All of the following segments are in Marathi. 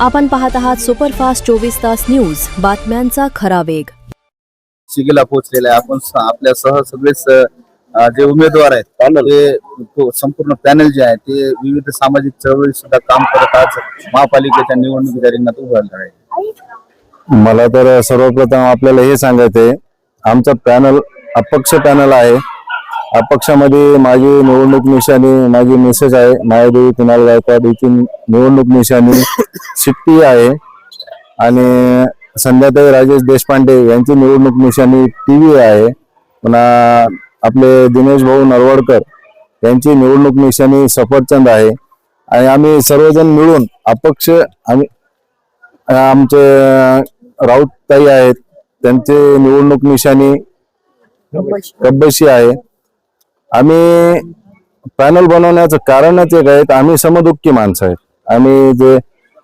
आपण पाहत आहात सुपरफास्ट चोवीस तास न्यूज. बातम्यांचा खरा वेग. शिगेला पोहोचलेला आहे. आपण स- आपल्यासह सगळेच अ, जे उमेदवार आहेत ते तो संपूर्ण पॅनल जे आहे ते विविध सामाजिक चळवळी सुद्धा काम करत आज महापालिकेच्या निवडणुकीच्या रिंगणात उभारलं आहे. मला तर सर्वप्रथम आपल्याला हे सांगायचंय आमचा पॅनल अपक्ष पॅनल आहे. अपक्षामध्ये माझी निवडणूक निशाणी माझी मेसेज आहे. मायादेवी कुणाल गायकवाड हिची निवडणूक निशाणी शिट्टी आहे. आणि संध्याताई राजेश देशपांडे यांची निवडणूक निशाणी टीव्ही आहे. पुन्हा आपले दिनेश भाऊ नरवडकर यांची निवडणूक निशाणी सफरचंद आहे. आणि आम्ही सर्वजण मिळून अपक्ष आम्ही आमचे राऊत ताई आहेत. त्यांचे निवडणूक निशाणी कब्बशी आहे. आम्ही पॅनल बनवण्याचं कारणच एक आहे आम्ही समदुःखी माणसं आहेत. आम्ही जे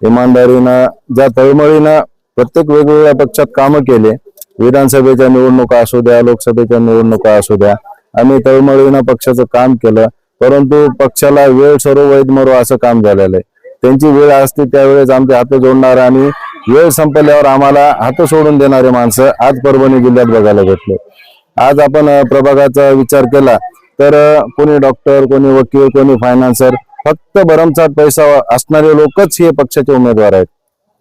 इमानदारीनं ज्या तळमळीनं प्रत्येक वेगवेगळ्या पक्षात कामं केले विधानसभेच्या निवडणुका असू द्या लोकसभेच्या निवडणुका असू द्या आम्ही तळमळीनं पक्षाचं काम केलं परंतु पक्षाला वेळ सर्व वैध मरो असं काम झालेलं आहे. त्यांची वेळ असते त्यावेळेस आमचे हात जोडणार आणि वेळ संपल्यावर आम्हाला हात सोडून देणारे माणसं आज परभणी जिल्ह्यात बघायला भेटले. आज आपण प्रभागाचा विचार केला तर कोणी डॉक्टर कोणी वकील कोणी फायनान्सर फक्त भरमसाठ पैसा असणारे लोकच हे पक्षाचे उमेदवार आहेत.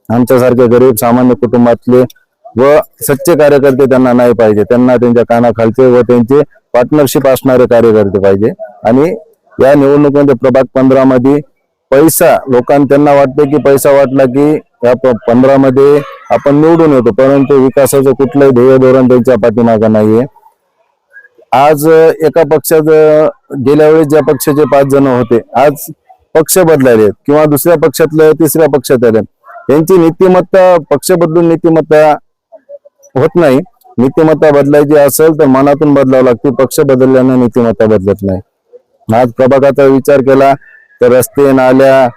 आमच्यासारखे गरीब सामान्य कुटुंबातले व सच्चे कार्यकर्ते त्यांना नाही पाहिजे. त्यांना त्यांच्या कानाखालचे व त्यांचे पार्टनरशिप असणारे कार्यकर्ते पाहिजे. आणि या निवडणुकीमध्ये प्रभाग पंधरा मध्ये पैसा लोकांना त्यांना वाटते की पैसा वाटला की या पंधरामध्ये आपण निवडून येतो. परंतु विकासाचं कुठलंही ध्येय धोरण त्यांच्या पाठीमागं नाहीये. आज एका पक्षात गेल्या वेळेस ज्या पक्षाचे पाच जण होते आज पक्ष बदलायले किंवा दुसऱ्या पक्षातले तिसऱ्या पक्षात आले यांची नीतिमत्ता पक्ष बदलून नीतिमत्ता होत नाही. नीतिमत्ता बदलायची असेल तर मनातून बदलावं लागते. पक्ष बदलल्यानं नीतिमत्ता बदलत नाही. आज प्रभागाचा विचार केला तर रस्ते नाल्या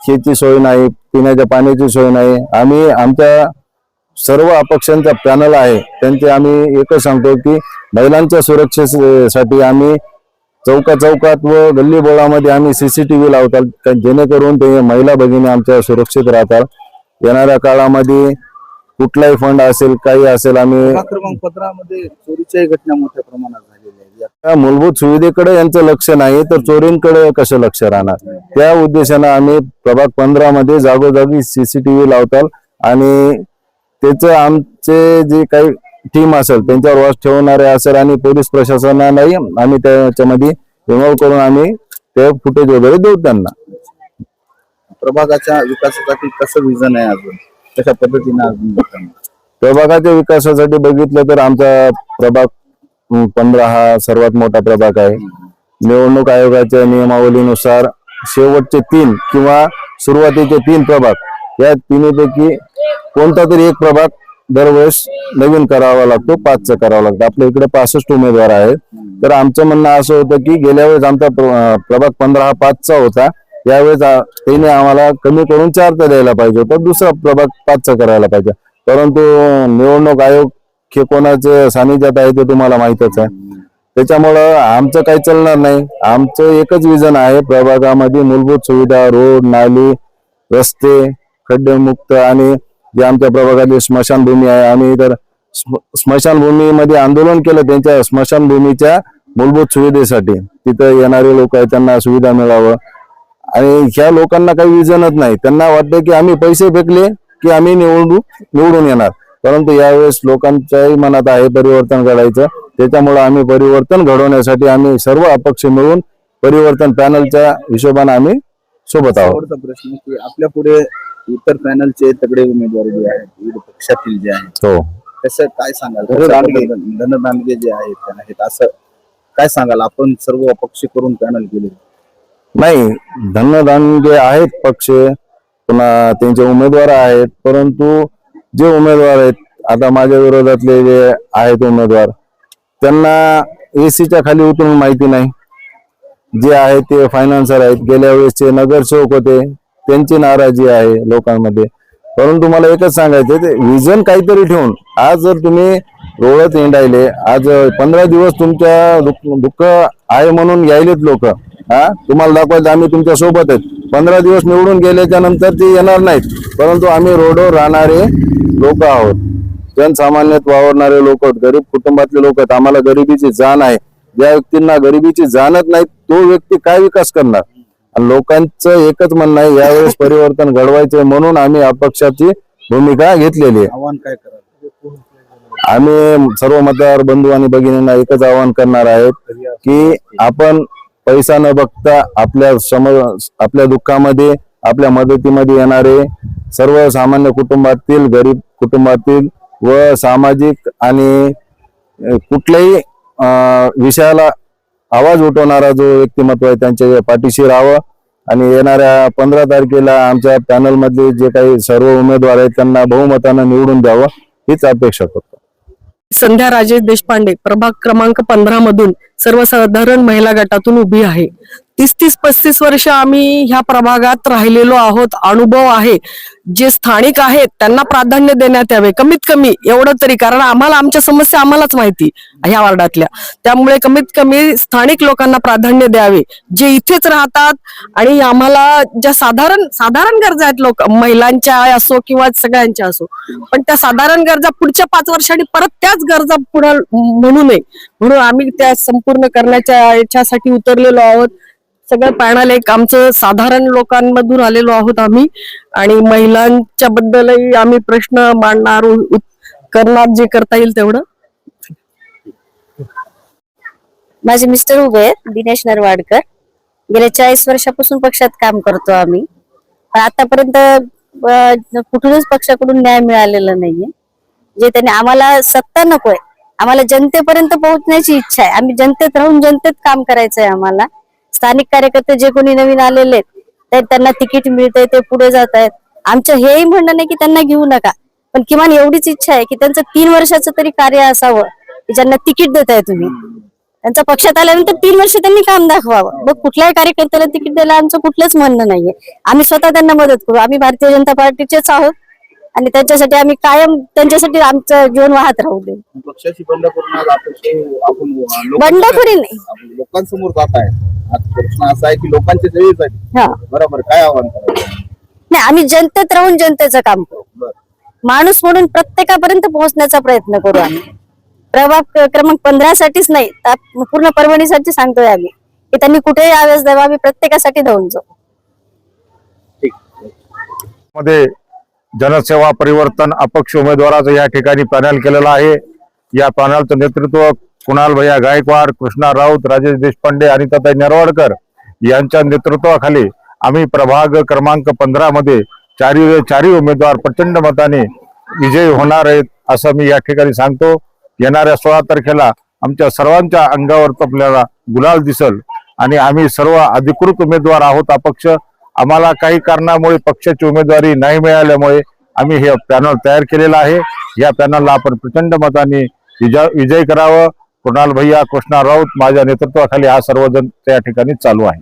शेती सोय नाही पिण्याच्या पाण्याची सोय नाही. आम्ही आमच्या सर्व अपक्षांचा पॅनल आहे. त्यांचे आम्ही एकच सांगतो की महिलांच्या सुरक्षेसाठी आम्ही चौका चौकात व गल्ली बोळामध्ये आम्ही सीसीटीव्ही लावतात जेणेकरून ते महिला भगिनी आमच्या सुरक्षित राहतात येणाऱ्या काळामध्ये कुठलाही फंड असेल काही असेल आम्ही प्रभाग क्रमांक पंधरामध्ये चोरीच्याही घटना मोठ्या प्रमाणात झालेल्या आहेत. मूलभूत सुविधेकडे यांचं लक्ष नाही तर चोरींकडे कसं लक्ष राहणार? त्या उद्देशानं आम्ही प्रभाग पंधरा मध्ये जागोजागी सीसीटीव्ही लावतात आणि त्याचं आमचे जे काही टीम असेल त्यांच्यावर वास ठेवणारे असेल आणि पोलीस प्रशासनालाही आम्ही त्याच्यामध्ये इन्व्हॉल्व करून आम्ही ते फुटेज वगैरे देऊ त्यांना. प्रभागाच्या विकासासाठी कसं विजन आहे अजून? कशा पद्धतीने अजून? प्रभागाच्या विकासासाठी बघितलं तर आमचा प्रभाग पंधरा हा सर्वात मोठा प्रभाग आहे. निवडणूक आयोगाच्या नियमावलीनुसार शेवटचे तीन किंवा सुरुवातीचे तीन प्रभाग या तिन्हीपैकी कोणता तरी एक प्रभाग दरवेळेस नवीन करावा लागतो पाचचा करावा लागतो. आपल्या इकडे पासष्ट उमेदवार आहेत. तर आमचं म्हणणं असं होतं की गेल्या वेळेस आमचा प्रभाग पंधरा हा पाचचा होता. यावेळेस त्याने आम्हाला कमी करून चारचा द्यायला पाहिजे होता. दुसरा प्रभाग पाचचा करायला पाहिजे. परंतु निवडणूक आयोग हे कोणाचे सानिध्यात आहे ते तुम्हाला माहितच आहे. त्याच्यामुळं आमचं काही चालणार नाही. आमचं एकच विजन आहे प्रभागामध्ये मूलभूत सुविधा रोड नाली रस्ते खड्डेमुक्त आणि जे आमच्या प्रभागातली स्मशानभूमी आहे आम्ही तर स्मशानभूमीमध्ये आंदोलन केलं त्यांच्या स्मशानभूमीच्या मूलभूत सुविधेसाठी. तिथं येणारे लोक आहेत त्यांना सुविधा मिळावं. आणि ह्या लोकांना काही विजनच नाही. त्यांना वाटतं की आम्ही पैसे फेकले की आम्ही निवडून निवडून येणार. परंतु यावेळेस लोकांच्याही मनात आहे परिवर्तन घडायचं. त्याच्यामुळे आम्ही परिवर्तन घडवण्यासाठी आम्ही सर्व अपक्ष मिळून परिवर्तन पॅनलच्या हिशोबाने आम्ही सोबत आहोत. प्रश्न की आपल्या पुढे इतर पॅनलचे तगडे उमेदवार जे आहेत विविध पक्षातील जे आहेत हो. कसं काय सांगाल? धनदांडगे धनदांडगे जे आहेत त्यांना हे असं काय सांगाल? आपण सर्व अपक्ष करून पॅनल केले. नाही धनदानगे आहेत पक्ष पुन्हा त्यांचे उमेदवार आहेत परंतु जे उमेदवार आहेत आता माझ्या विरोधातले जे आहेत उमेदवार त्यांना एसीच्या खाली उतरून माहिती नाही. जे आहेत ते फायनान्सर आहेत. गेल्या वेळेसचे नगरसेवक होते. त्यांची नाराजी आहे लोकांमध्ये. परंतु मला एकच सांगायचं ते विजन काहीतरी ठेवून आज जर तुम्ही रोडत हिंडायले आज पंधरा दिवस तुमच्या दुःख दुःख आहे म्हणून यायलेत लोक हा? तुम्हाला दाखवायचं आम्ही तुमच्यासोबत आहेत. पंधरा दिवस निवडून गेल्याच्यानंतर ते येणार नाहीत. परंतु आम्ही रोडवर राहणारे लोक आहोत. जनसामान्यात वावरणारे लोक आहोत गरीब कुटुंबातले लोक आहेत. आम्हाला गरिबीची जाण आहे. ज्या व्यक्तींना गरिबीची जाणत नाही तो व्यक्ती काय विकास करणार? लोकांचं एकच म्हणणं आहे यावेळेस परिवर्तन घडवायचंय म्हणून आम्ही अपक्षाची भूमिका घेतलेली आहे. आम्ही सर्व मतदार बंधू आणि भगिनींना एकच आवाहन करणार आहेत की आपण पैसा न बघता आपल्या सम आपल्या दुःखामध्ये आपल्या मदतीमध्ये येणारे सर्व सामान्य कुटुंबातील गरीब कुटुंबातील व सामाजिक आणि कुठल्याही विषयाला आवाज उठवणारा जो व्यक्तिमत्व आहे त्यांच्या पाठीशी राहावं. आणि येणाऱ्या पंधरा तारखेला आमच्या पॅनल मधले जे काही सर्व उमेदवार आहेत त्यांना बहुमतानं निवडून द्यावं हीच अपेक्षा करतो. संध्या राजेश देशपांडे प्रभाग क्रमांक पंधरा मधून सर्वसाधारण महिला गटातून उभी आहे. तीस तीस पस्तीस वर्ष आम्ही ह्या प्रभागात राहिलेलो आहोत अनुभव आहे. जे स्थानिक आहेत त्यांना प्राधान्य देण्यात यावे. कमीत कमी एवढं तरी कारण आम्हाला आमच्या समस्या आम्हालाच माहिती ह्या वार्डातल्या. त्यामुळे कमीत कमी स्थानिक लोकांना प्राधान्य द्यावे. जे इथेच राहतात आणि आम्हाला ज्या साधारण साधारण गरजा आहेत लोक महिलांच्या असो किंवा सगळ्यांच्या असो पण त्या साधारण गरजा पुढच्या पाच वर्षांनी परत त्याच गरजा पुढे म्हणू नये. म्हणून आम्ही त्या संपूर्ण करण्याच्या याच्यासाठी उतरलेलो आहोत. सगळं पॅनल एक आमचं साधारण लोकांमधून आलेलो आहोत आम्ही. आणि महिलांच्या बद्दलही आम्ही प्रश्न मांडणार करणार जे करता येईल तेवढं. माझे मिस्टर उभे आहेत. दिनेश नरवाडकर. गेल्या चाळीस वर्षापासून पक्षात काम करतो आम्ही. पण आतापर्यंत कुठूनच पक्षाकडून न्याय मिळालेला नाहीये. जे त्यांनी आम्हाला सत्ता नकोय. आम्हाला जनतेपर्यंत पोहोचण्याची इच्छा आहे. आम्ही जनतेत राहून जनतेत काम करायचंय आम्हाला. स्थानिक कार्यकर्ते जे कोणी नवीन आलेले आहेत त्यांना तिकीट मिळतंय ते पुढे जात आहेत आमचं हेही म्हणणं नाही की त्यांना घेऊ नका पण किमान एवढीच इच्छा आहे की त्यांचं तीन वर्षाचं तरी कार्य असावं की ज्यांना तिकीट देताय तुम्ही. त्यांच्या पक्षात आल्यानंतर तीन वर्ष त्यांनी काम दाखवावं. मग कुठल्याही कार्यकर्त्याला तिकीट द्यायला आमचं कुठलंच म्हणणं नाहीये. आम्ही स्वतः त्यांना मदत करू. आम्ही भारतीय जनता पार्टीचेच आहोत आणि त्यांच्यासाठी आम्ही कायम त्यांच्यासाठी आमचं जीवन वाहत राहू दे. बंडखोरी नाही. लोकांसमोर जात आहे. आज प्रश्न असा आहे की लोकांच्या सेवेसाठी हा. बरोबर काय आव्हान करायचं? नाही आम्ही जनतेत राहून जनतेचं काम करू. बरं. माणूस म्हणून प्रत्येकापर्यंत पोहोचण्याचा प्रयत्न करू आम्ही. प्रभाग क्रमांक पंधरा साठीच नाही तर पूर्ण परभणीसाठी सांगतोय आम्ही. की त्यांनी कुठेही आवेश द्यावा आम्ही प्रत्येकासाठी धावून जाऊ. मध्ये जनसेवा परिवर्तन अपक्ष उमेदवाराचं या ठिकाणी पॅनल केलेलं आहे. या पॅनलचं नेतृत्व कुणाल भैया गायकवाड कृष्णा राऊत राजेश देशपांडे आणि तथा नरवाडकर यांच्या नेतृत्वाखाली आम्ही प्रभाग क्रमांक पंधरा मध्ये चारी चारही उमेदवार प्रचंड मताने विजयी होणार आहेत असं मी या ठिकाणी सांगतो. येणाऱ्या सोळा तारखेला आमच्या सर्वांच्या अंगावर आपल्याला गुलाल दिसल आणि आम्ही सर्व अधिकृत उमेदवार आहोत अपक्ष. आम्हाला काही कारणामुळे पक्षाची उमेदवारी नाही मिळाल्यामुळे आम्ही हे पॅनल तयार केलेलं आहे. या पॅनलला आपण प्रचंड मताने विजय विजय करावं. कुणाल भैया कृष्णा राऊत माझ्या नेतृत्वाखाली हा सर्वजण त्या ठिकाणी चालू आहे.